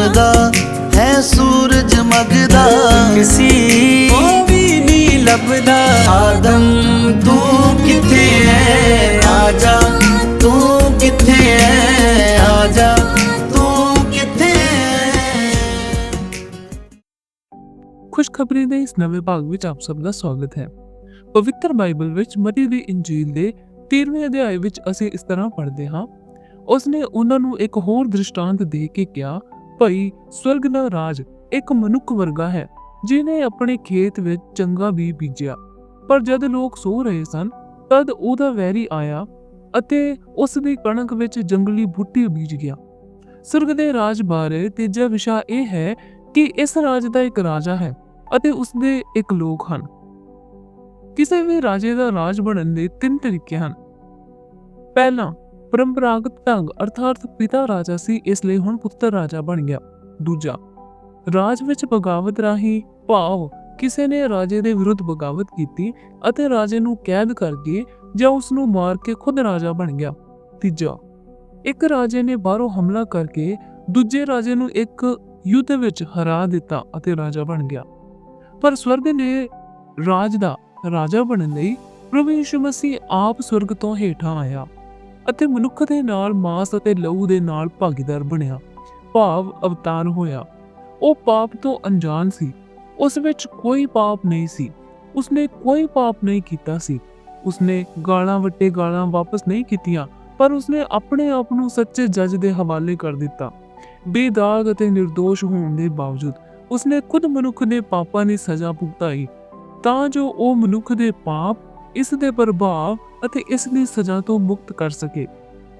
ਘੁੰਮਦਾ ਹੈ ਸੂਰਜ ਮਗਦਾ। ਕਿਸੀ ਉਹ ਵੀ ਨਹੀਂ ਲੱਭਦਾ। ਆਦਮ ਤੂੰ ਕਿੱਥੇ ਐ? ਆਜਾ। ਤੂੰ ਕਿੱਥੇ ਐ? ਆਜਾ। ਤੂੰ ਕਿੱਥੇ ਐ? ਖੁਸ਼ਖਬਰੀ ਦੇ ਇਸ ਨਵੇਂ ਭਾਗ ਵਿੱਚ ਆਪ ਸਭ ਦਾ ਸਵਾਗਤ ਹੈ। ਪਵਿੱਤਰ ਬਾਈਬਲ ਵਿੱਚ ਮਤੀ ਦੀ ਇੰਜੀਲ ਦੇ 13ਵੇਂ ਅਧਿਆਇ ਵਿੱਚ ਅਸੀਂ ਇਸ ਤਰ੍ਹਾਂ ਪੜ੍ਹਦੇ ਹਾਂ। ਉਸਨੇ ਉਹਨਾਂ ਨੂੰ ਇੱਕ ਹੋਰ ਦ੍ਰਿਸ਼ਟਾਂਤ ਦੇ ਕੇ ਕਿਹਾ ਭਈ ਸਵਰਗ ਦਾ ਰਾਜ ਇੱਕ ਮਨੁੱਖ ਵਰਗਾ ਹੈ ਜਿਨੇ ਆਪਣੇ ਖੇਤ ਵਿੱਚ ਚੰਗਾ ਬੀਜ ਬੀਜਿਆ। ਪਰ ਜਦ ਲੋਕ ਸੋ ਰਹੇ ਸਨ, ਤਦ ਉਹਦਾ ਵੈਰੀ ਆਇਆ ਅਤੇ ਉਸ ਦੀ ਕਣਕ ਵਿੱਚ ਜੰਗਲੀ ਬੂਟੀ ਬੀਜ ਗਿਆ। ਸਵਰਗ ਦੇ ਰਾਜ ਬਾਰੇ ਤੀਜਾ ਵਿਸ਼ਾ ਇਹ ਹੈ ਕਿ ਇਸ ਰਾਜ ਦਾ ਇੱਕ ਰਾਜਾ ਹੈ ਅਤੇ ਉਸ ਦੇ ਇੱਕ ਲੋਕ ਹਨ। ਕਿਸੇ ਵੀ ਰਾਜੇ ਦਾ ਰਾਜ ਬਣਨ ਦੇ ਤਿੰਨ ਤਰੀਕੇ ਹਨ। ਪਹਿਲਾ ਪਰੰਪਰਾਗਤ ਢੰਗ ਅਰਥਾਤ ਪਿਤਾ ਰਾਜਾ ਸੀ, ਇਸ ਲਈ ਹੁਣ ਪੁੱਤਰ ਰਾਜਾ ਬਣ ਗਿਆ। ਦੂਜਾ, ਰਾਜ ਵਿੱਚ ਬਗਾਵਤ ਰਾਹੀਂ ਭਾਵ ਕਿਸੇ ਨੇ ਰਾਜੇ ਦੇ ਵਿਰੁੱਧ ਬਗਾਵਤ ਕੀਤੀ ਅਤੇ ਰਾਜੇ ਨੂੰ ਕੈਦ ਕਰਕੇ ਜਾਂ ਉਸ ਨੂੰ ਮਾਰ ਕੇ ਖੁਦ ਰਾਜਾ ਬਣ ਗਿਆ। ਤੀਜਾ, ਇੱਕ ਰਾਜੇ ਨੇ ਬਾਹਰੋਂ ਹਮਲਾ ਕਰਕੇ ਦੂਜੇ ਰਾਜੇ ਨੂੰ ਇੱਕ ਯੁੱਧ ਵਿੱਚ ਹਰਾ ਦਿੱਤਾ ਅਤੇ ਰਾਜਾ ਬਣ ਗਿਆ। ਪਰ ਸਵਰਗ ਨੇ ਰਾਜ ਦਾ ਰਾਜਾ ਬਣਨ ਲਈ ਪ੍ਰਭੂ ਯਿਸੂ ਮਸੀਹ ਆਪ ਸਵਰਗ ਤੋਂ ਹੇਠਾਂ ਆਇਆ। ਅਤੇ ਮਨੁੱਖ ਦੇ ਨਾਲ ਮਾਸ ਅਤੇ ਲਹੂ ਦੇ ਨਾਲ ਭਾਗੀਦਾਰ ਬਣਿਆ, ਭਾਵ ਅਵਤਾਰ ਹੋਇਆ। ਉਹ ਪਾਪ ਤੋਂ ਅਣਜਾਣ ਸੀ। ਉਸ ਵਿੱਚ ਕੋਈ ਪਾਪ ਨਹੀਂ ਸੀ। ਉਸਨੇ ਕੋਈ ਪਾਪ ਨਹੀਂ ਕੀਤਾ ਸੀ। ਉਸਨੇ ਗਾਲਾਂ ਵੱਟੇ ਗਾਲਾਂ ਵਾਪਸ ਨਹੀਂ ਕੀਤੀਆਂ, ਪਰ ਉਸਨੇ ਆਪਣੇ ਆਪ ਨੂੰ ਸੱਚੇ ਜੱਜ ਦੇ ਹਵਾਲੇ ਕਰ ਦਿੱਤਾ। ਬੇਦਾਗ ਅਤੇ નિર્ਦੋਸ਼ ਹੋਣ ਦੇ ਬਾਵਜੂਦ ਉਸਨੇ ਖੁਦ ਮਨੁੱਖ ਦੇ ਪਾਪਾਂ ਦੀ ਸਜ਼ਾ ਭੁਗਤਾਈ। ਤਾਂ ਜੋ ਉਹ ਮਨੁੱਖ ਦੇ ਪਾਪ, ਇਸ ਦੇ ਪ੍ਰਭਾਵ ਅਤੇ ਇਸ ਦੀ ਸਜ਼ਾ ਤੋਂ ਮੁਕਤ ਕਰ ਸਕੇ।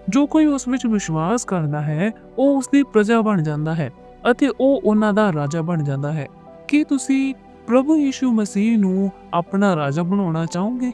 ਜੋ ਕੋਈ ਉਸ ਵਿੱਚ ਵਿਸ਼ਵਾਸ ਕਰਦਾ ਹੈ, ਉਹ ਉਸ ਦੀ ਪ੍ਰਜਾ ਬਣ ਜਾਂਦਾ ਹੈ ਅਤੇ ਉਹ ਉਹਨਾਂ ਦਾ ਰਾਜਾ ਬਣ ਜਾਂਦਾ ਹੈ। ਕੀ ਤੁਸੀਂ ਪ੍ਰਭੂ ਯੀਸ਼ੂ ਮਸੀਹ ਨੂੰ ਆਪਣਾ ਰਾਜਾ ਬਣਾਉਣਾ ਚਾਹੋਗੇ?